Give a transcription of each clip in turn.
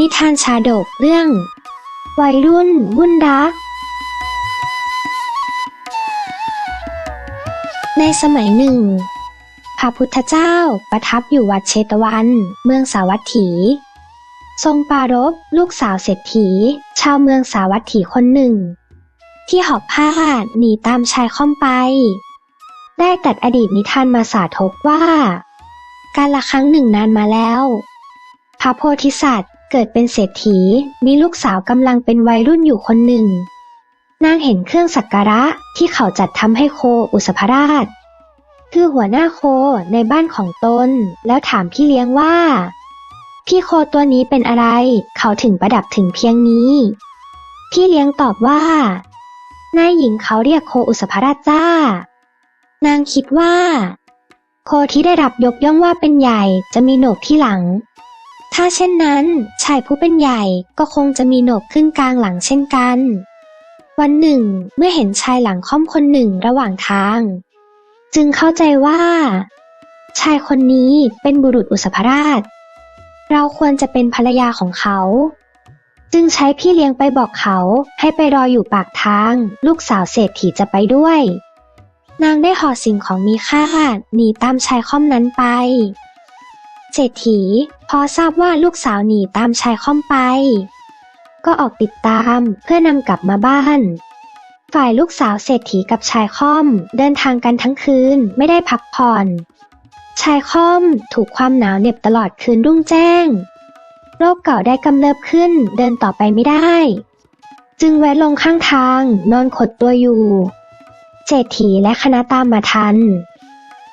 นิทานชาดกเรื่อง วัยรุ่นวุ่นรัก ในสมัยหนึ่ง พระพุทธเจ้าประทับอยู่วัดเชตวัน เมืองสาวัตถี ทรงปรารภลูกสาวเศรษฐี ชาวเมืองสาวัตถีคนหนึ่ง ที่หอบผ้าหนีตามชายค่อมไป ได้ตัดอดีตนิทานมาสาธกว่า การละครั้งหนึ่งนานมาแล้ว พระโพธิสัตว์ เกิดเป็นเศรษฐีมีลูกสาวกำลังเป็นวัยรุ่นอยู่คนหนึ่ง นางเห็นเครื่องสักการะที่เขาจัดทำให้โคอุสภราช คือหัวหน้าโคในบ้านของตน แล้วถามพี่เลี้ยงว่า พี่โคตัวนี้เป็นอะไร เขาถึงประดับถึงเพียงนี้ พี่เลี้ยงตอบว่านายหญิงเขาเรียกโคอุสภราชจ้า นางคิดว่า โคที่ได้รับยกย่องว่าเป็นใหญ่จะมีโหนกที่หลัง ถ้าเช่นนั้น ชายผู้เป็นใหญ่ก็คงจะมีโหนกขึ้นกลางหลังเช่นกัน วันหนึ่ง เมื่อเห็นชายหลังค่อมคนหนึ่งระหว่างทาง จึงเข้าใจว่า ชายคนนี้เป็นบุรุษอุสภราช เราควรจะเป็นภรรยาของเขา จึงใช้พี่เลี้ยงไปบอกเขาให้ไปรออยู่ปากทาง ลูกสาวเศรษฐีจะไปด้วย นางได้ห่อสิ่งของมีค่าหนีตามชายค่อมนั้นไป เศรษฐีพอทราบว่าลูกสาวหนีตามชายค่อมไป ก็ออกติดตามเพื่อนำกลับมาบ้าน ฝ่ายลูกสาวเศรษฐีกับชายค่อมเดินทางกันทั้งคืนไม่ได้พักผ่อน ชายค่อมถูกความหนาวเหน็บตลอดคืนรุ่งแจ้ง โรคเก่าได้กำเริบขึ้นเดินต่อไปไม่ได้ จึงแวะลงข้างทางนอนขดตัวอยู่ เศรษฐีและคณะตามมาทัน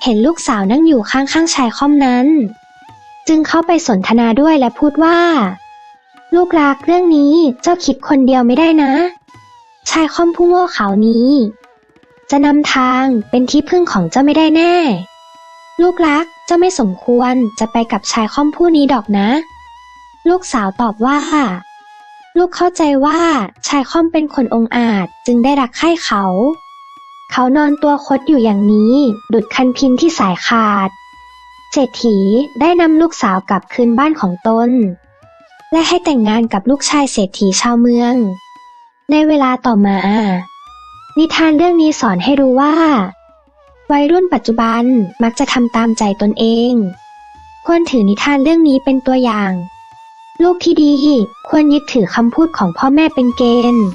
เห็นลูกสาวนั่งอยู่ข้างๆชายค่อมนั้น จึงเข้าไปสนทนาด้วยและพูดว่า ลูกรักเรื่องนี้เจ้าคิดคนเดียวไม่ได้นะ ชายค่อมผู้โง่เขานี้ จะนำทางเป็นที่พึ่งของเจ้าไม่ได้แน่ ลูกรักเจ้าไม่สมควรจะไปกับชายค่อมผู้นี้ดอกนะ ลูกสาวตอบว่าลูกเข้าใจว่าชายค่อมเป็นคนองอาจจึงได้รักใคร่เขา เขานอนตัวคดอยู่อย่างนี้ ดุดคันพินที่สายขาด เศรษฐีได้นำลูกสาวกลับคืนบ้านของตน และให้แต่งงานกับลูกชายเศรษฐีชาวเมือง ในเวลาต่อมา นิทานเรื่องนี้สอนให้รู้ว่า วัยรุ่นปัจจุบันมักจะทำตามใจตนเอง ควรถือนิทานเรื่องนี้เป็นตัวอย่าง ลูกที่ดีควรยึดถือคำพูดของพ่อแม่เป็นเกณฑ์